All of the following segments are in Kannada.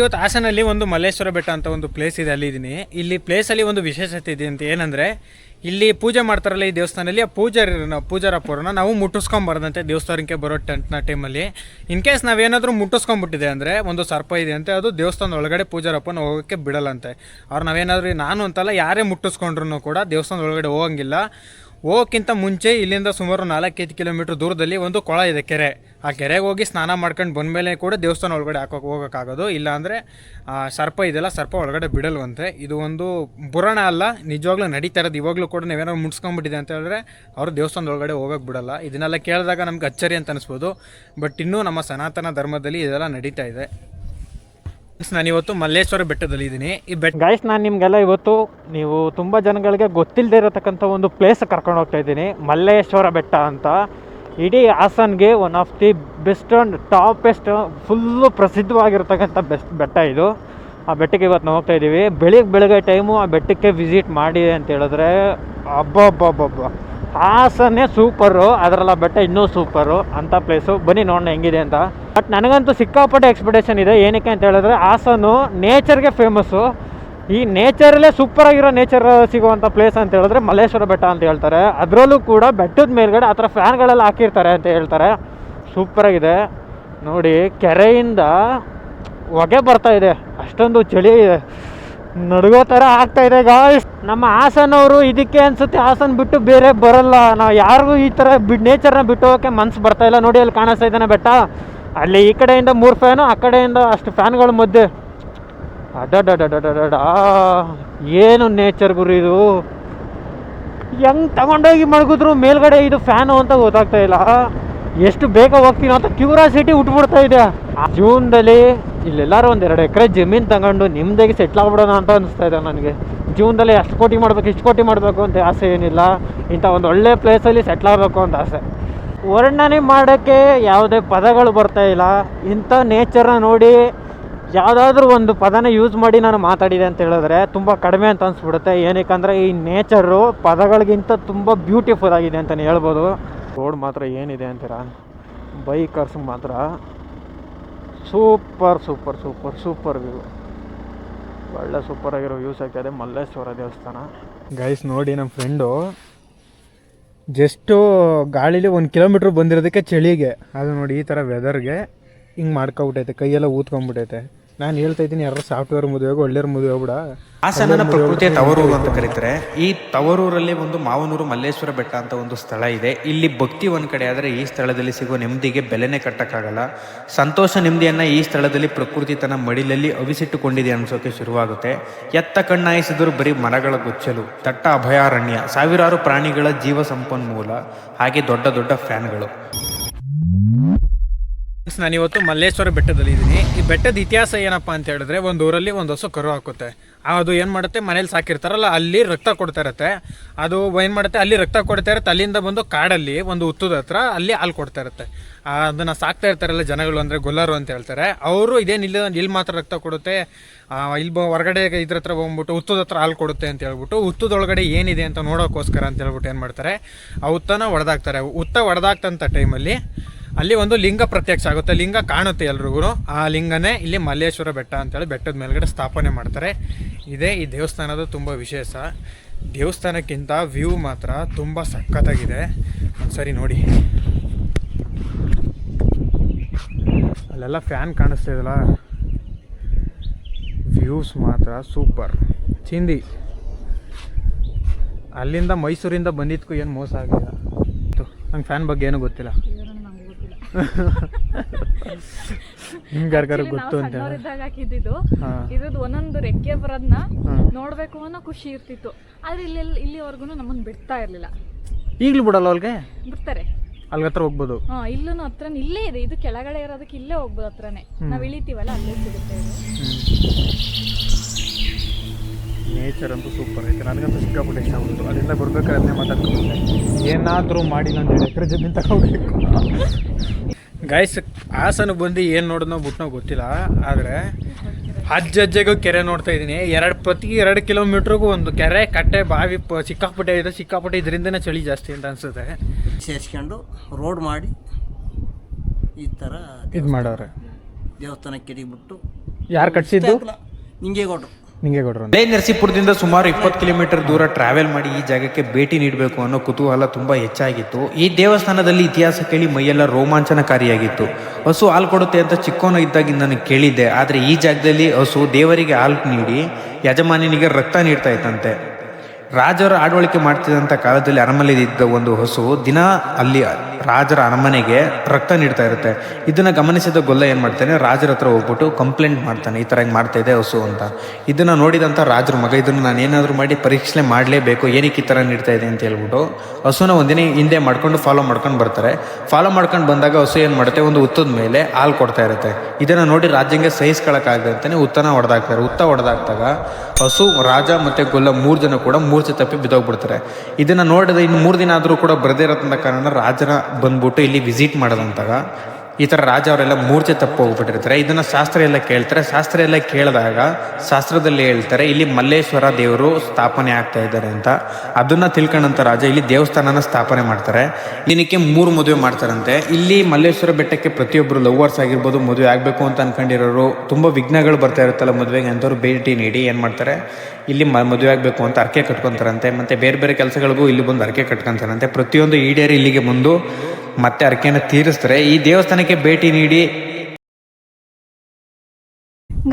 ಇವತ್ತು ಹಾಸನಲ್ಲಿ ಒಂದು ಮಲ್ಲೇಶ್ವರ ಬೆಟ್ಟ ಅಂತ ಒಂದು ಪ್ಲೇಸ್ ಇದೆ, ಅಲ್ಲಿ ಇದ್ದೀನಿ ಇಲ್ಲಿ ಪ್ಲೇಸಲ್ಲಿ ಒಂದು ವಿಶೇಷತೆ ಇದೆ ಅಂತ ಏನಂದರೆ, ಇಲ್ಲಿ ಪೂಜೆ ಮಾಡ್ತಾರಲ್ಲ ಈ ದೇವಸ್ಥಾನದಲ್ಲಿ, ಆ ಪೂಜಾರಿನ ಪೂಜಾರಪ್ಪರನ್ನ ನಾವು ಮುಟ್ಟಿಸ್ಕೊಂಬಾರ್ದಂತೆ ದೇವಸ್ಥಾನಕ್ಕೆ ಬರೋ ಟೆಂಟ್ನ ಟೈಮಲ್ಲಿ ಇನ್ ಕೇಸ್ ನಾವೇನಾದರೂ ಮುಟ್ಟಿಸ್ಕೊಂಬಿಟ್ಟಿದೆ ಅಂದರೆ, ಒಂದು ಸರ್ಪ ಇದೆ ಅಂತೆ, ಅದು ದೇವಸ್ಥಾನದ ಒಳಗಡೆ ಪೂಜಾರಪ್ಪನ ಹೋಗೋಕ್ಕೆ ಬಿಡಲ್ಲಂತೆ ಅವ್ರು ನಾವೇನಾದರೂ ನಾನು ಅಂತಲ್ಲ ಯಾರೇ ಮುಟ್ಟಿಸ್ಕೊಂಡ್ರು ಕೂಡ ದೇವಸ್ಥಾನದ ಒಳಗಡೆ ಹೋಗಂಗಿಲ್ಲ. ಹೋಗೋಕ್ಕಿಂತ ಮುಂಚೆ ಇಲ್ಲಿಂದ ಸುಮಾರು ನಾಲ್ಕೈದು ಕಿಲೋಮೀಟ್ರ್ ದೂರದಲ್ಲಿ ಒಂದು ಕೊಳ ಇದೆ ಕೆರೆ. ಆ ಕೆರೆಗೆ ಹೋಗಿ ಸ್ನಾನ ಮಾಡ್ಕೊಂಡು ಬಂದಮೇಲೆ ಕೂಡ ದೇವಸ್ಥಾನ ಒಳಗಡೆ ಹಾಕೋಕೆ ಹೋಗೋಕ್ಕಾಗೋದು. ಇಲ್ಲಾಂದರೆ ಸರ್ಪ ಇದೆಲ್ಲ ಸರ್ಪ ಒಳಗಡೆ ಬಿಡಲ್ವಂತೆ. ಇದು ಒಂದು ಬುರಣ ಅಲ್ಲ, ನಿಜವಾಗ್ಲೂ ನಡೀತಾ ಇರೋದು. ಇವಾಗಲೂ ಕೂಡ ನೀವೇನೋ ಮುಡ್ಸ್ಕೊಂಬಿಟ್ಟಿದೆ ಅಂತ ಹೇಳಿದ್ರೆ ಅವರು ದೇವಸ್ಥಾನದ ಒಳಗಡೆ ಹೋಗೋಕೆ ಬಿಡಲ್ಲ. ಇದನ್ನೆಲ್ಲ ಕೇಳಿದಾಗ ನಮ್ಗೆ ಅಚ್ಚರಿ ಅಂತ ಅನಿಸ್ಬೋದು. ಬಟ್ ಇನ್ನೂ ನಮ್ಮ ಸನಾತನ ಧರ್ಮದಲ್ಲಿ ಇದೆಲ್ಲ ನಡೀತಾ ಇದೆ. ನಾನು ಇವತ್ತು ಮಲ್ಲೇಶ್ವರ ಬೆಟ್ಟದಲ್ಲಿ ಇದ್ದೀನಿ. ಈ ಬೆಟ್ಟ ಗೈಸ್ ನಾನು ನಿಮಗೆಲ್ಲ ಇವತ್ತು ನೀವು ತುಂಬ ಜನಗಳಿಗೆ ಗೊತ್ತಿಲ್ಲದೆ ಇರತಕ್ಕಂಥ ಒಂದು ಪ್ಲೇಸ್ ಕರ್ಕೊಂಡು ಹೋಗ್ತಾ ಇದ್ದೀನಿ. ಮಲ್ಲೇಶ್ವರ ಬೆಟ್ಟ ಅಂತ. ಇಡೀ ಹಾಸನ್ಗೆ one of the best and toppest full ಪ್ರಸಿದ್ಧವಾಗಿರ್ತಕ್ಕಂಥ best ಬೆಟ್ಟ ಇದು. ಆ ಬೆಟ್ಟಕ್ಕೆ ಇವತ್ತು ನಾವು ಹೋಗ್ತಾ ಇದ್ದೀವಿ ಬೆಳಿಗ್ಗೆ ಬೆಳಗ್ಗೆ ಟೈಮು ಆ ಬೆಟ್ಟಕ್ಕೆ ವಿಸಿಟ್ ಮಾಡಿ ಅಂತ ಹೇಳಿದ್ರೆ, ಅಬ್ಬಬ್ಬಬ್ಬಬ್ಬ. ಹಾಸನ್ನೇ ಸೂಪರು ಅದರಲ್ಲ ಬೆಟ್ಟ ಇನ್ನೂ ಸೂಪರು ಅಂಥ ಪ್ಲೇಸು ಬನ್ನಿ ನೋಡೋಣ ಹೆಂಗಿದೆ ಅಂತ. ಬಟ್ ನನಗಂತೂ ಸಿಕ್ಕಾಪಟ್ಟೆ ಎಕ್ಸ್ಪೆಕ್ಟೇಷನ್ ಇದೆ. ಏನಕ್ಕೆ ಅಂತ ಹೇಳಿದ್ರೆ, ಹಾಸನು ನೇಚರ್ಗೆ ಫೇಮಸ್ಸು ಈ ನೇಚರಲ್ಲೇ ಸೂಪರ್ ಆಗಿರೋ ನೇಚರ್ ಸಿಗುವಂಥ ಪ್ಲೇಸ್ ಅಂತ ಹೇಳಿದ್ರೆ ಮಲ್ಲೇಶ್ವರ ಬೆಟ್ಟ ಅಂತ ಹೇಳ್ತಾರೆ. ಅದರಲ್ಲೂ ಕೂಡ ಬೆಟ್ಟದ ಮೇಲ್ಗಡೆ ಆ ಥರ ಫ್ಯಾನ್ಗಳೆಲ್ಲ ಹಾಕಿರ್ತಾರೆ ಅಂತ ಹೇಳ್ತಾರೆ. ಸೂಪರಾಗಿದೆ ನೋಡಿ, ಕೆರೆಯಿಂದ ಹೊಗೆ ಬರ್ತಾ ಇದೆ. ಅಷ್ಟೊಂದು ಚಳಿ ಇದೆ. ನಡುಗೋ ಥರ ಆಗ್ತಾ ಇದೆ ಗಾಯ್ಸ್ ನಮ್ಮ ಹಾಸನವರು ಇದಕ್ಕೆ ಅನ್ಸುತ್ತೆ, ಹಾಸನ್ ಬಿಟ್ಟು ಬೇರೆ ಬರಲ್ಲ. ನಾವು ಯಾರಿಗೂ ಈ ಥರ ಬಿ ನೇಚರ್ನ ಬಿಟ್ಟು ಹೋಗೋಕ್ಕೆ ಮನ್ಸು ಬರ್ತಾ ಇಲ್ಲ. ನೋಡಿ, ಅಲ್ಲಿ ಕಾಣಿಸ್ತಾ ಇದ್ದಾನೆ ಬೆಟ್ಟ. ಅಲ್ಲಿ ಈ ಕಡೆಯಿಂದ ಮೂರು ಫ್ಯಾನು ಆ ಕಡೆಯಿಂದ ಅಷ್ಟು ಫ್ಯಾನ್ಗಳ ಮಧ್ಯೆ. ಅಡಡಡಡಡಡ ಏನು ನೇಚರ್ ಗುರು ಇದು? ಹೆಂಗ್ ತಗೊಂಡೋಗಿ ಮಡಗಿದ್ರು ಮೇಲ್ಗಡೆ ಇದು ಫ್ಯಾನು ಅಂತ ಗೊತ್ತಾಗ್ತಾ ಇಲ್ಲ. ಎಷ್ಟು ಬೇಗ ಹೋಗ್ತೀನೋ ಅಂತ ಕ್ಯೂರಾಸಿಟಿ ಉಟ್ಬಿಡ್ತಾ ಇದೆ. ಜೂನ್ದಲ್ಲಿ ಇಲ್ಲೆಲ್ಲಾರು ಒಂದು ಎರಡು ಎಕರೆ ಜಮೀನು ತಗೊಂಡು ನಿಮ್ದಾಗಿ ಸೆಟ್ಲ್ ಆಗ್ಬಿಡೋಣ ಅಂತ ಅನಿಸ್ತಾ ಇದೆ ನನಗೆ. ಜೀವನದಲ್ಲಿ ಅಷ್ಟು ಕೋಟಿ ಮಾಡಬೇಕು, ಇಷ್ಟು ಕೋಟಿ ಮಾಡಬೇಕು ಅಂತ ಆಸೆ ಏನಿಲ್ಲ. ಇಂಥ ಒಂದು ಒಳ್ಳೆ ಪ್ಲೇಸಲ್ಲಿ ಸೆಟ್ಲ್ ಆಗಬೇಕು ಅಂತ ಆಸೆ. ವರ್ಣನೆ ಮಾಡೋಕ್ಕೆ ಯಾವುದೇ ಪದಗಳು ಬರ್ತಾ ಇಲ್ಲ. ಇಂಥ ನೇಚರ್ನ ನೋಡಿ ಯಾವುದಾದ್ರೂ ಒಂದು ಪದನ ಯೂಸ್ ಮಾಡಿ ನಾನು ಮಾತಾಡಿದೆ ಅಂತ ಹೇಳಿದ್ರೆ ತುಂಬ ಕಡಿಮೆ ಅಂತ ಅನಿಸ್ಬಿಡುತ್ತೆ. ಏನಕ್ಕಂದರೆ ಈ ನೇಚರು ಪದಗಳಿಗಿಂತ ತುಂಬ ಬ್ಯೂಟಿಫುಲ್ ಆಗಿದೆ ಅಂತಲೇ ಹೇಳ್ಬೋದು. ರೋಡ್ ಮಾತ್ರ ಏನಿದೆ ಅಂತೀರಾ? ಬೈಕರ್ಸ್ ಮಾತ್ರ. Super super super super view. ಒಳ್ಳೆ ಸೂಪರ್ ಆಗಿರೋ ವ್ಯೂಸ್ ಆಗ್ತಾಯಿದೆ ಮಲ್ಲೇಶ್ವರ ದೇವಸ್ಥಾನ. ಗೈಸ್ ನೋಡಿ ನಮ್ಮ ಫ್ರೆಂಡು ಜಸ್ಟು ಗಾಳೀಲಿ ಒಂದು ಕಿಲೋಮೀಟ್ರ್ ಬಂದಿರೋದಕ್ಕೆ ಚಳಿಗೆ. ಅದು ನೋಡಿ ಈ ಥರ ವೆದರ್ಗೆ ಹಿಂಗೆ ಮಾಡ್ಕೊಬಿಟ್ಟೈತೆ, ಕೈಯೆಲ್ಲ ಊದ್ಕೊಂಬಿಟ್ಟೈತೆ ನಾನು ಹೇಳ್ತಾ ಇದ್ದೀನಿ ಯಾರು ಸಾಫ್ಟ್ವೇರ್ ಮದುವೆಗೆ ಒಳ್ಳೆಯ ಮದುವೆ ಹೋಗ್ಬಿಡ ಹಾಸನನ ಪ್ರಕೃತಿಯ ತವರೂರು ಅಂತ ಕರೀತಾರೆ. ಈ ತವರೂರಲ್ಲಿ ಒಂದು ಮಾವನೂರು ಮಲ್ಲೇಶ್ವರ ಬೆಟ್ಟ ಅಂತ ಒಂದು ಸ್ಥಳ ಇದೆ. ಇಲ್ಲಿ ಭಕ್ತಿ ಒಂದು ಕಡೆ ಆದರೆ ಈ ಸ್ಥಳದಲ್ಲಿ ಸಿಗುವ ನೆಮ್ಮದಿಗೆ ಬೆಲೆನೇ ಕಟ್ಟಕ್ಕಾಗಲ್ಲ. ಸಂತೋಷ ನೆಮ್ಮದಿಯನ್ನ ಈ ಸ್ಥಳದಲ್ಲಿ ಪ್ರಕೃತಿ ತನ್ನ ಮಡಿಲಲ್ಲಿ ಅವಿಸಿಟ್ಟುಕೊಂಡಿದೆ ಅನ್ಸೋಕೆ ಶುರುವಾಗುತ್ತೆ. ಎತ್ತ ಕಣ್ಣಾಯಿಸಿದರೂ ಬರೀ ಮರಗಳ ಗೊಚ್ಚಲು ದಟ್ಟ ಅಭಯಾರಣ್ಯ ಸಾವಿರಾರು ಪ್ರಾಣಿಗಳ ಜೀವ ಸಂಪನ್ಮೂಲ ಹಾಗೆ ದೊಡ್ಡ ದೊಡ್ಡ ಫ್ಯಾನ್ಗಳು. ನಾನು ಇವತ್ತು ಮಲ್ಲೇಶ್ವರ ಬೆಟ್ಟದಲ್ಲಿ ಇದ್ದೀನಿ. ಈ ಬೆಟ್ಟದ ಇತಿಹಾಸ ಏನಪ್ಪ ಅಂತ ಹೇಳಿದ್ರೆ ಒಂದು ಊರಲ್ಲಿ ಒಂದು ಹಸು ಕರು ಹಾಕುತ್ತೆ. ಅದು ಏನು ಮಾಡುತ್ತೆ? ಮನೇಲಿ ಸಾಕಿರ್ತಾರಲ್ಲ, ಅಲ್ಲಿ ರಕ್ತ ಕೊಡ್ತಾ ಇರತ್ತೆ. ಅದು ಏನು ಮಾಡುತ್ತೆ? ಅಲ್ಲಿ ರಕ್ತ ಕೊಡ್ತಾ ಇರುತ್ತೆ. ಅಲ್ಲಿಂದ ಬಂದು ಕಾಡಲ್ಲಿ ಒಂದು ಹುತ್ತದ ಹತ್ರ ಅಲ್ಲಿ ಹಾಲು ಕೊಡ್ತಾ ಇರುತ್ತೆ. ಅದನ್ನು ಸಾಕ್ತಾ ಇರ್ತಾರಲ್ಲ ಜನಗಳು ಅಂದರೆ ಗೊಲ್ಲರು ಅಂತ ಹೇಳ್ತಾರೆ. ಅವರು ಇದೇನು ಇಲ್ಲಿ ಇಲ್ಲಿ ಮಾತ್ರ ರಕ್ತ ಕೊಡುತ್ತೆ. ಇಲ್ಲಿ ಹೊರಗಡೆ ಇದ್ರ ಹತ್ರ ಬಂದ್ಬಿಟ್ಟು ಹುತ್ತದ ಹತ್ರ ಹಾಲು ಕೊಡುತ್ತೆ ಅಂತ ಹೇಳ್ಬಿಟ್ಟು ಹುತ್ತದೊಳಗಡೆ ಏನಿದೆ ಅಂತ ನೋಡೋಕ್ಕೋಸ್ಕರ ಅಂತ ಹೇಳ್ಬಿಟ್ಟು ಏನು ಮಾಡ್ತಾರೆ? ಆ ಹುತ್ತನ ಹೊಡೆದಾಕ್ತಾರೆ ಹುತ್ತ ಹೊಡೆದಾಕ್ತಂಥ ಟೈಮಲ್ಲಿ ಅಲ್ಲಿ ಒಂದು ಲಿಂಗ ಪ್ರತ್ಯಕ್ಷ ಆಗುತ್ತೆ. ಲಿಂಗ ಕಾಣುತ್ತೆ ಎಲ್ರಿಗೂ. ಆ ಲಿಂಗನೇ ಇಲ್ಲಿ ಮಲ್ಲೇಶ್ವರ ಬೆಟ್ಟ ಅಂತೇಳಿ ಬೆಟ್ಟದ ಮೇಲ್ಗಡೆ ಸ್ಥಾಪನೆ ಮಾಡ್ತಾರೆ. ಇದೇ ಈ ದೇವಸ್ಥಾನದ ತುಂಬ ವಿಶೇಷ. ದೇವಸ್ಥಾನಕ್ಕಿಂತ ವ್ಯೂ ಮಾತ್ರ ತುಂಬ ಸಖತ್ತಾಗಿದೆ. ಒಂದ್ಸರಿ ನೋಡಿ. ಅಲ್ಲೆಲ್ಲ ಫ್ಯಾನ್ ಕಾಣಿಸ್ತಿದಲ್ಲ ವ್ಯೂಸ್ ಮಾತ್ರ ಸೂಪರ್. ಚಿಂದಿ. ಅಲ್ಲಿಂದ ಮೈಸೂರಿಂದ ಬಂದಿದ್ದಕ್ಕೂ ಏನು ಮೋಸ ಆಗಿಲ್ಲ. ನಂಗೆ ಫ್ಯಾನ್ ಬಗ್ಗೆ ಏನೂ ಗೊತ್ತಿಲ್ಲ. ನಿಮ್ಗೆ ಯಾರಿಗಾರು ಗೊತ್ತು ಅಂತ ಹಾಕಿದ್ದು. ಇದ್ರದ್ದು ಒಂದೊಂದು ರೆಕ್ಕೆ ಬರೋದ್ನ ಹಾ. ನೋಡ್ಬೇಕು ಅನ್ನೋ ಖುಷಿ ಇರ್ತಿತ್ತು. ಆದ್ರೆ ಇಲ್ಲಿ ಇಲ್ಲಿವರೆಗೂ ನಮ್ಮನ್ನ ಬಿಡ್ತಾ ಇರ್ಲಿಲ್ಲ. ಈಗಲೂ ಬಿಡಲ್ಲ ಅಲ್ಗೆ ಬಿಡ್ತಾರೆ. ಅಲ್ಲಿ ಹತ್ರ ಹೋಗ್ಬೋದು? ಹಾ ಇಲ್ಲೂ ಹತ್ರ ಇಲ್ಲೇ ಇದೆ. ಇದು ಕೆಳಗಡೆ ಇರೋದಕ್ಕೆ ಇಲ್ಲೇ ಹೋಗ್ಬೋದು ಹತ್ರನೇ. ನಾವ್ ಇಳಿತೀವಲ್ಲ ಅಲ್ಲೇ ಸಿಗುತ್ತೆ ನೇಚರ್ ಅಂತೂ ಸೂಪರ್ ಐತೆ. ನನಗಂತೂ ಸಿಕ್ಕಾಪಟ್ಟೆ ಇಷ್ಟ ಆಗುತ್ತೆ ಅಲ್ಲಿಂದ ಬರ್ಬೇಕಾದ್ರೆ ಅದನ್ನೇ ಮಾತಾಡ್ಕೊಂಡೆ ಏನಾದರೂ ಮಾಡಿ ನಾನು ಎರಡು ಎಕರೆ ಜಮೀನು ತಗೋಬೇಕು. ಗಾಯ್ಸ್ ಹಾಸನ ಬಂದು ಏನು ನೋಡೋದು ಬಿಟ್ಟು ಗೊತ್ತಿಲ್ಲ. ಆದರೆ ಅಜ್ಜ ಅಜ್ಜೆಗೂ ಕೆರೆ ನೋಡ್ತಾ ಇದ್ದೀನಿ. ಎರಡು ಪ್ರತಿ ಎರಡು ಕಿಲೋಮೀಟ್ರಿಗೂ ಒಂದು ಕೆರೆ ಕಟ್ಟೆ ಬಾವಿ ಪ ಸಿಕ್ಕಾಪಟ್ಟೆ ಇದೆ. ಸಿಕ್ಕಾಪಟ್ಟೆ ಇದರಿಂದನೇ ಚಳಿ ಜಾಸ್ತಿ ಅಂತ ಅನಿಸುತ್ತೆ. ಸೇರಿಸ್ಕೊಂಡು ರೋಡ್ ಮಾಡಿ ಈ ಥರ ಇದು ಮಾಡೋರೆ. ದೇವಸ್ಥಾನಕ್ಕೆ ಬಿಟ್ಟು ಯಾರು ಕಟ್ಸಿದ್ದು? ನಿಂಗೆ ಕೊಟ್ರು. ನಿಂಗೆ ಲೇ ನರಸೀಪುರದಿಂದ ಸುಮಾರು ಇಪ್ಪತ್ತು ಕಿಲೋಮೀಟರ್ ದೂರ ಟ್ರಾವೆಲ್ ಮಾಡಿ ಈ ಜಾಗಕ್ಕೆ ಭೇಟಿ ನೀಡಬೇಕು ಅನ್ನೋ ಕುತೂಹಲ ತುಂಬಾ ಹೆಚ್ಚಾಗಿತ್ತು. ಈ ದೇವಸ್ಥಾನದಲ್ಲಿ ಇತಿಹಾಸ ಕೇಳಿ ಮೈಯೆಲ್ಲ ರೋಮಾಂಚನಕಾರಿಯಾಗಿತ್ತು. ಹಸು ಹಾಲು ಕೊಡುತ್ತೆ ಅಂತ ಚಿಕ್ಕವನು ಇದ್ದಾಗಿಂದ ನಾನು ಕೇಳಿದ್ದೆ. ಆದರೆ ಈ ಜಾಗದಲ್ಲಿ ಹಸು ದೇವರಿಗೆ ಹಾಲು ನೀಡಿ, ಯಜಮಾನಿನಿಗೆ ರಕ್ತ ನೀಡ್ತಾ ಇತ್ತಂತೆ ರಾಜರು ಆಡಳಿಕೆ ಮಾಡ್ತಿದ್ದಂಥ ಕಾಲದಲ್ಲಿ ಅರಮನೆಯಲ್ಲಿ ಇದ್ದ ಒಂದು ಹಸು ದಿನ ಅಲ್ಲಿ ರಾಜರ ಅರಮನೆಗೆ ರಕ್ತ ನೀಡ್ತಾ ಇರುತ್ತೆ. ಇದನ್ನ ಗಮನಿಸಿದ ಗೊಲ್ಲ ಏನು ಮಾಡ್ತಾನೆ, ರಾಜರ ಹತ್ರ ಹೋಗ್ಬಿಟ್ಟು ಕಂಪ್ಲೇಂಟ್ ಮಾಡ್ತಾನೆ, ಈ ಥರ ಹಿಂಗೆ ಮಾಡ್ತಾ ಇದೆ ಹಸು ಅಂತ. ಇದನ್ನ ನೋಡಿದಂಥ ರಾಜರ ಮಗ, ಇದನ್ನು ನಾನು ಏನಾದರೂ ಮಾಡಿ ಪರೀಕ್ಷೆ ಮಾಡಲೇಬೇಕು, ಏನಕ್ಕೆ ಈ ಥರ ನೀಡ್ತಾ ಇದೆ ಅಂತ ಹೇಳ್ಬಿಟ್ಟು ಹಸುನ ಒಂದಿನ ಹಿಂದೆ ಮಾಡ್ಕೊಂಡು ಫಾಲೋ ಮಾಡ್ಕೊಂಡು ಬರ್ತಾರೆ. ಫಾಲೋ ಮಾಡ್ಕೊಂಡು ಬಂದಾಗ ಹಸು ಏನು ಮಾಡುತ್ತೆ, ಒಂದು ಉತ್ತದ ಮೇಲೆ ಹಾಲು ಕೊಡ್ತಾ ಇರುತ್ತೆ. ಇದನ್ನು ನೋಡಿ ರಾಜ್ಯಂಗೆ ಸಹಿಸ್ಕೊಳಕ್ಕಾಗದೆ ಅಂತಾನೆ ಉತ್ತನ ಹೊಡೆದಾಕ್ತಾರೆ. ಉತ್ತ ಹೊಡೆದಾಕ್ದಾಗ ಹಸು ರಾಜ ಮತ್ತು ಗೊಲ್ಲ ಮೂರು ಜನ ಕೂಡ ಮೂರ್ಛೆ ತಪ್ಪಿ ಬಿದ್ದೋಗ್ಬಿಡ್ತಾರೆ. ಇದನ್ನು ನೋಡಿದ ಇನ್ನು ಮೂರು ದಿನ ಆದರೂ ಕೂಡ ಬರದೇ ಇರೋದಂಥ ಕಾರಣ ರಾಜನ ಬಂದ್ಬಿಟ್ಟು ಇಲ್ಲಿ ವಿಸಿಟ್ ಮಾಡೋದಂತಾಗ ಈ ಥರ ರಾಜ ಅವರೆಲ್ಲ ಮೂರ್ಛೆ ತಪ್ಪು ಹೋಗ್ಬಿಟ್ಟಿರ್ತಾರೆ. ಇದನ್ನು ಶಾಸ್ತ್ರ ಎಲ್ಲ ಕೇಳ್ತಾರೆ. ಶಾಸ್ತ್ರ ಎಲ್ಲ ಕೇಳಿದಾಗ ಶಾಸ್ತ್ರದಲ್ಲಿ ಹೇಳ್ತಾರೆ, ಇಲ್ಲಿ ಮಲ್ಲೇಶ್ವರ ದೇವರು ಸ್ಥಾಪನೆ ಆಗ್ತಾ ಇದ್ದಾರೆ ಅಂತ. ಅದನ್ನು ತಿಳ್ಕೊಂಡಂಥ ರಾಜ ಇಲ್ಲಿ ದೇವಸ್ಥಾನನ ಸ್ಥಾಪನೆ ಮಾಡ್ತಾರೆ. ದಿನಕ್ಕೆ ಮೂರು ಮದುವೆ ಮಾಡ್ತಾರಂತೆ. ಇಲ್ಲಿ ಮಲ್ಲೇಶ್ವರ ಬೆಟ್ಟಕ್ಕೆ ಪ್ರತಿಯೊಬ್ಬರು ಲವ್ವರ್ಸ್ ಆಗಿರ್ಬೋದು, ಮದುವೆ ಆಗಬೇಕು ಅಂತ ಅನ್ಕೊಂಡಿರೋರು, ತುಂಬ ವಿಘ್ನಗಳು ಬರ್ತಾ ಇರುತ್ತಲ್ಲ ಮದುವೆಗೆ ಅಂಥವ್ರು ಭೇಟಿ ನೀಡಿ ಏನು ಮಾಡ್ತಾರೆ? ಇಲ್ಲಿ ಮದುವೆ ಆಗಬೇಕು ಅಂತ ಅರ್ಕೆ ಕಟ್ಕೊತಾರಂತೆ. ಮತ್ತು ಬೇರೆ ಬೇರೆ ಕೆಲಸಗಳಿಗೂ ಇಲ್ಲಿ ಬಂದು ಅರ್ಕೆ ಕಟ್ಕೊತಾರಂತೆ. ಪ್ರತಿಯೊಂದು ಈಡೇರಿ ಇಲ್ಲಿಗೆ ಬಂದು ಮತ್ತೆ ಅರ್ಕೆಯನ್ನು ತೀರಿಸ್ತಾರೆ. ಈ ದೇವಸ್ಥಾನಕ್ಕೆ ಭೇಟಿ ನೀಡಿ.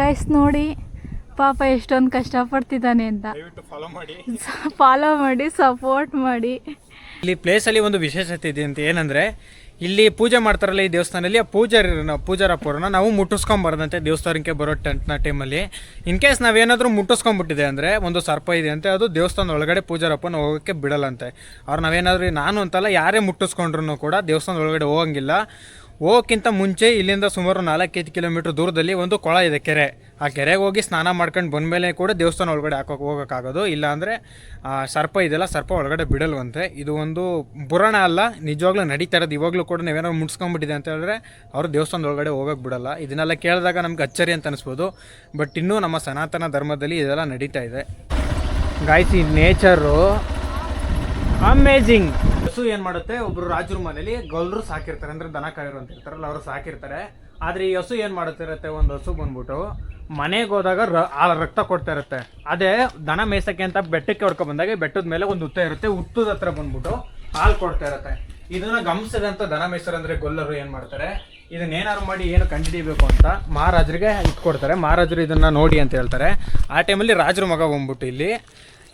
ಗೈಸ್ ನೋಡಿ ಪಾಪ ಎಷ್ಟೊಂದು ಕಷ್ಟಪಡ್ತಿದ್ದಾನೆ ಅಂತ. ಫಾಲೋ ಮಾಡಿ ಫಾಲೋ ಮಾಡಿ. ಸಪೋರ್ಟ್ ಮಾಡಿ ಇಲ್ಲಿ ಪ್ಲೇಸಲ್ಲಿ ಒಂದು ವಿಶೇಷತೆ ಇದೆ ಅಂತ ಏನಂದರೆ ಇಲ್ಲಿ ಪೂಜೆ ಮಾಡ್ತಾರಲ್ಲ ಈ ದೇವಸ್ಥಾನದಲ್ಲಿ ಪೂಜಾರಿ ಪೂಜಾರ ಪೂರ್ಣ ನಾವು ಮುಟ್ಟಿಸ್ಕೊಂಬಾರ್ದಂತೆ ದೇವಸ್ಥಾನಕ್ಕೆ ಬರೋ ಟೆಂಟ್ನ ಟೈಮಲ್ಲಿ. ಇನ್ ಕೇಸ್ ನಾವೇನಾದರೂ ಮುಟ್ಟಿಸ್ಕೊಂಬಿಟ್ಟಿದೆ ಅಂದರೆ, ಒಂದು ಸರ್ಪ ಇದೆ ಅಂತೆ, ಅದು ದೇವಸ್ಥಾನದ ಒಳಗಡೆ ಪೂಜಾರಪ್ಪನ ಹೋಗೋಕ್ಕೆ ಬಿಡಲ್ಲಂತೆ. ಅವ್ರು ನಾವೇನಾದರೂ ನಾನು ಅಂತಲ್ಲ ಯಾರೇ ಮುಟ್ಟಿಸ್ಕೊಂಡ್ರು ಕೂಡ ದೇವಸ್ಥಾನದ ಒಳಗಡೆ ಹೋಗಂಗಿಲ್ಲ. ಹೋಗೋಕ್ಕಿಂತ ಮುಂಚೆ ಇಲ್ಲಿಂದ ಸುಮಾರು ನಾಲ್ಕೈದು ಕಿಲೋಮೀಟ್ರ್ ದೂರದಲ್ಲಿ ಒಂದು ಕೊಳ ಇದೆ ಕೆರೆ. ಆ ಕೆರೆಗೆ ಹೋಗಿ ಸ್ನಾನ ಮಾಡ್ಕೊಂಡು ಬಂದಮೇಲೆ ಕೂಡ ದೇವಸ್ಥಾನ ಒಳಗಡೆ ಹಾಕೋಕೆ ಹೋಗೋಕ್ಕಾಗೋದು. ಇಲ್ಲಾಂದರೆ ಸರ್ಪ ಇದೆಲ್ಲ ಸರ್ಪ ಒಳಗಡೆ ಬಿಡಲ್ವಂತೆ. ಇದು ಒಂದು ಪುರಾಣ ಅಲ್ಲ, ನಿಜವಾಗ್ಲೂ ನಡೀತಾ ಇರೋದು. ಇವಾಗಲೂ ಕೂಡ ನೀವೇನೋ ಮುಟ್ಸ್ಕೊಂಬಿಟ್ಟಿದೆ ಅಂತ ಹೇಳಿದ್ರೆ ಅವರು ದೇವಸ್ಥಾನದ ಒಳಗಡೆ ಹೋಗೋಕೆ ಬಿಡಲ್ಲ. ಇದನ್ನೆಲ್ಲ ಕೇಳಿದಾಗ ನಮ್ಗೆ ಅಚ್ಚರಿ ಅಂತ ಅನಿಸ್ಬೋದು. ಬಟ್ ಇನ್ನೂ ನಮ್ಮ ಸನಾತನ ಧರ್ಮದಲ್ಲಿ ಇದೆಲ್ಲ ನಡೀತಾ ಇದೆ. ಗಾಯ್ಸಿ ನೇಚರು ಅಮೇಜಿಂಗ್ ಹಸು ಏನ್ ಮಾಡುತ್ತೆ? ಒಬ್ರು ರಾಜರ ಮನೇಲಿ ಗೊಲ್ರು ಸಾಕಿರ್ತಾರೆ. ಅಂದ್ರೆ ದನ ಕಾಯಿರು ಅಂತ ಇರ್ತಾರಲ್ಲ, ಅವರು ಸಾಕಿರ್ತಾರೆ. ಆದ್ರೆ ಈ ಹಸು ಏನ್ ಮಾಡುತ್ತಿರುತ್ತೆ ಒಂದು ಹಸು ಬಂದ್ಬಿಟ್ಟು ಮನೆಗೆ ಹೋದಾಗ ರ, ಆ ರಕ್ತ ಕೊಡ್ತಾ ಇರುತ್ತೆ. ಅದೇ ದನ ಮೇಯ್ಸಕ್ಕೆ ಅಂತ ಬೆಟ್ಟಕ್ಕೆ ಹೊಡ್ಕೊ ಬಂದಾಗ ಬೆಟ್ಟದ ಮೇಲೆ ಒಂದು ಹುತ್ತ ಇರುತ್ತೆ. ಹುತ್ತದ ಹತ್ರ ಬಂದ್ಬಿಟ್ಟು ಹಾಲು ಕೊಡ್ತಾ ಇರುತ್ತೆ. ಇದನ್ನ ಗಮನಿಸಿದಂತ ದನ ಮೇಯ್ಸರು ಅಂದ್ರೆ ಗೊಲ್ಲರು ಏನ್ ಮಾಡ್ತಾರೆ? ಇದನ್ನ ಏನಾದ್ರು ಮಾಡಿ ಏನು ಕಂಡುಹಿಡಿಬೇಕು ಅಂತ ಮಹಾರಾಜರಿಗೆ ಇಟ್ಕೊಡ್ತಾರೆ. ಮಹಾರಾಜರು ಇದನ್ನ ನೋಡಿ ಅಂತ ಹೇಳ್ತಾರೆ. ಆ ಟೈಮಲ್ಲಿ ರಾಜರ ಮಗ ಬಂದ್ಬಿಟ್ಟು ಇಲ್ಲಿ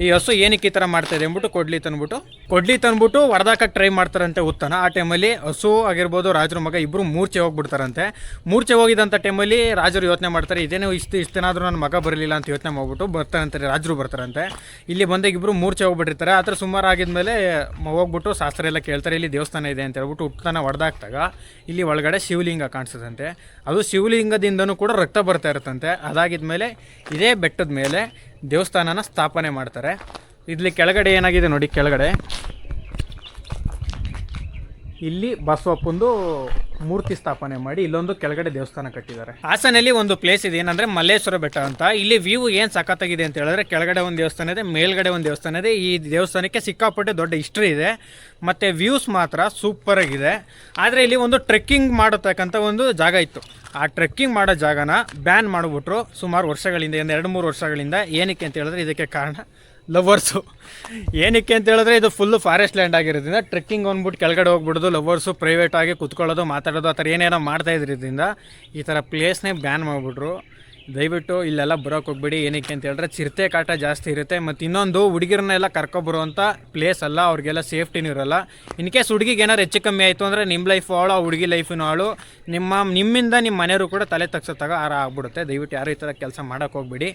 ಈ ಹಸು ಏನಕ್ಕೆ ಈ ಥರ ಮಾಡ್ತಾ ಇದೆ ಅಂದ್ಬಿಟ್ಟು ಕೊಡ್ಲಿ ತಂದ್ಬಿಟ್ಟು. ಕೊಡ್ಲಿ ತಂದ್ಬಿಟ್ಟು ಹೊಡೆದಾಕಕ್ಕೆ ಟ್ರೈ ಮಾಡ್ತಾರಂತೆ ಉತ್ತನ. ಆ ಟೈಮಲ್ಲಿ ಹಸು ಆಗಿರ್ಬೋದು, ರಾಜರ ಮಗ ಇಬ್ಬರು ಮೂರ್ಛೆ ಹೋಗ್ಬಿಡ್ತಾರಂತೆ. ಮೂರ್ಛೆ ಹೋಗಿದಂಥ ಟೈಮಲ್ಲಿ ರಾಜರು ಯೋಚನೆ ಮಾಡ್ತಾರೆ, ಇದೇನೋ ಇಷ್ಟು ಇಷ್ಟು ದಿನಾದರೂ ನನ್ನ ಮಗ ಬರಲಿಲ್ಲ ಅಂತ ಯೋಚನೆ ಮಾಡ್ಬಿಟ್ಟು ಬರ್ತಾರಂತೆ ರಾಜರು ಬರ್ತಾರಂತೆ. ಇಲ್ಲಿ ಬಂದಾಗ ಇಬ್ಬರು ಮೂರ್ಛೆ ಹೋಗ್ಬಿಟ್ಟಿರ್ತಾರೆ. ಆ ಥರ ಸುಮಾರು ಆಗಿದ್ಮೇಲೆ ಹೋಗ್ಬಿಟ್ಟು ಶಾಸ್ತ್ರ ಎಲ್ಲ ಕೇಳ್ತಾರೆ, ಇಲ್ಲಿ ದೇವಸ್ಥಾನ ಇದೆ ಅಂತ ಹೇಳ್ಬಿಟ್ಟು ಉತ್ತನ ಹೊಡೆದಾಕ್ದಾಗ ಇಲ್ಲಿ ಒಳಗಡೆ ಶಿವಲಿಂಗ ಕಾಣಿಸ್ತದಂತೆ. ಅದು ಶಿವಲಿಂಗದಿಂದನೂ ಕೂಡ ರಕ್ತ ಬರ್ತಾ ಇರುತ್ತಂತೆ. ಅದಾಗಿದ್ಮೇಲೆ ಇದೇ ಬೆಟ್ಟದ ಮೇಲೆ ದೇವಸ್ಥಾನನ ಸ್ಥಾಪನೆ ಮಾಡ್ತಾರೆ. ಇಲ್ಲಿ ಕೆಳಗಡೆ ಏನಾಗಿದೆ ನೋಡಿ ಕೆಳಗಡೆ. ಇಲ್ಲಿ ಬಸವಪ್ಪಂದು ಮೂರ್ತಿ ಸ್ಥಾಪನೆ ಮಾಡಿ ಇಲ್ಲೊಂದು ಕೆಳಗಡೆ ದೇವಸ್ಥಾನ ಕಟ್ಟಿದ್ದಾರೆ. ಹಾಸನಲ್ಲಿ ಒಂದು ಪ್ಲೇಸ್ ಇದೆ, ಏನಂದ್ರೆ ಮಲ್ಲೇಶ್ವರ ಬೆಟ್ಟ ಅಂತ. ಇಲ್ಲಿ ವ್ಯೂ ಏನು ಸಖತ್ತಾಗಿದೆ ಅಂತ ಹೇಳಿದ್ರೆ ಕೆಳಗಡೆ ಒಂದು ದೇವಸ್ಥಾನ ಇದೆ, ಮೇಲ್ಗಡೆ ಒಂದು ದೇವಸ್ಥಾನ ಇದೆ. ಈ ದೇವಸ್ಥಾನಕ್ಕೆ ಸಿಕ್ಕಾಪಟ್ಟೆ ದೊಡ್ಡ ಹಿಸ್ಟ್ರಿ ಇದೆ. ಮತ್ತೆ ವ್ಯೂಸ್ ಮಾತ್ರ ಸೂಪರ್ ಆಗಿದೆ. ಆದರೆ ಇಲ್ಲಿ ಒಂದು ಟ್ರೆಕ್ಕಿಂಗ್ ಮಾಡತಕ್ಕಂಥ ಒಂದು ಜಾಗ ಇತ್ತು. ಆ ಟ್ರೆಕ್ಕಿಂಗ್ ಮಾಡೋ ಜಾಗನ ಬ್ಯಾನ್ ಮಾಡಿಬಿಟ್ರು ಸುಮಾರು ವರ್ಷಗಳಿಂದ ಎರಡು ಮೂರು ವರ್ಷಗಳಿಂದ ಏನಕ್ಕೆ ಅಂತ ಹೇಳಿದ್ರೆ ಇದಕ್ಕೆ ಕಾರಣ ಲವರ್ಸು ಏನಕ್ಕೆ ಅಂತ ಹೇಳಿದ್ರೆ ಇದು ಫುಲ್ಲು ಫಾರೆಸ್ಟ್ ಲ್ಯಾಂಡ್ ಆಗಿರೋದ್ರಿಂದ ಟ್ರೆಕ್ಕಿಂಗ್ ಅಂದ್ಬಿಟ್ಟು ಕೆಳಗಡೆ ಹೋಗ್ಬಿಡೋದು ಲವರ್ಸು ಪ್ರೈವೇಟ್ ಆಗಿ ಕುತ್ಕೊಳ್ಳೋದು, ಮಾತಾಡೋದು, ಆ ಥರ ಏನೇನೋ ಮಾಡ್ತಾ ಇದ್ರಿಂದ ಈ ಥರ ಪ್ಲೇಸ್ನೇ ಬ್ಯಾನ್ ಮಾಡಿಬಿಟ್ರು. ದಯವಿಟ್ಟು ಇಲ್ಲೆಲ್ಲ ಬರೋಕೆ ಹೋಗ್ಬೇಡಿ. ಏನಕ್ಕೆ ಅಂತ ಹೇಳಿದ್ರೆ ಚಿರತೆ ಕಾಟ ಜಾಸ್ತಿ ಇರುತ್ತೆ. ಮತ್ತು ಇನ್ನೊಂದು ಹುಡುಗಿರನ್ನೆಲ್ಲ ಕರ್ಕೊಬರುವಂಥ ಪ್ಲೇಸ್ ಅಲ್ಲ, ಅವ್ರಿಗೆಲ್ಲ ಸೇಫ್ಟಿನೂ ಇರೋಲ್ಲ. ಇನ್ ಕೇಸ್ ಹುಡುಗಿಗೆ ಏನಾರು ಹೆಚ್ಚು ಕಮ್ಮಿ ಆಯಿತು ಅಂದರೆ ನಿಮ್ಮ ಲೈಫ್ ಹಾಳು ಆ ಹುಡುಗಿ ಲೈಫಿನ ಹಾಳು ನಿಮ್ಮ, ನಿಮ್ಮಿಂದ ನಿಮ್ಮ ಮನೆಯವರು ಕೂಡ ತಲೆ ತಗ್ಸೋತ್ತಾಗ ಆರ ಆಗ್ಬಿಡುತ್ತೆ. ದಯವಿಟ್ಟು ಯಾರು ಈ ಥರ ಕೆಲಸ ಮಾಡೋಕ್ಕೆ ಹೋಗ್ಬೇಡಿ.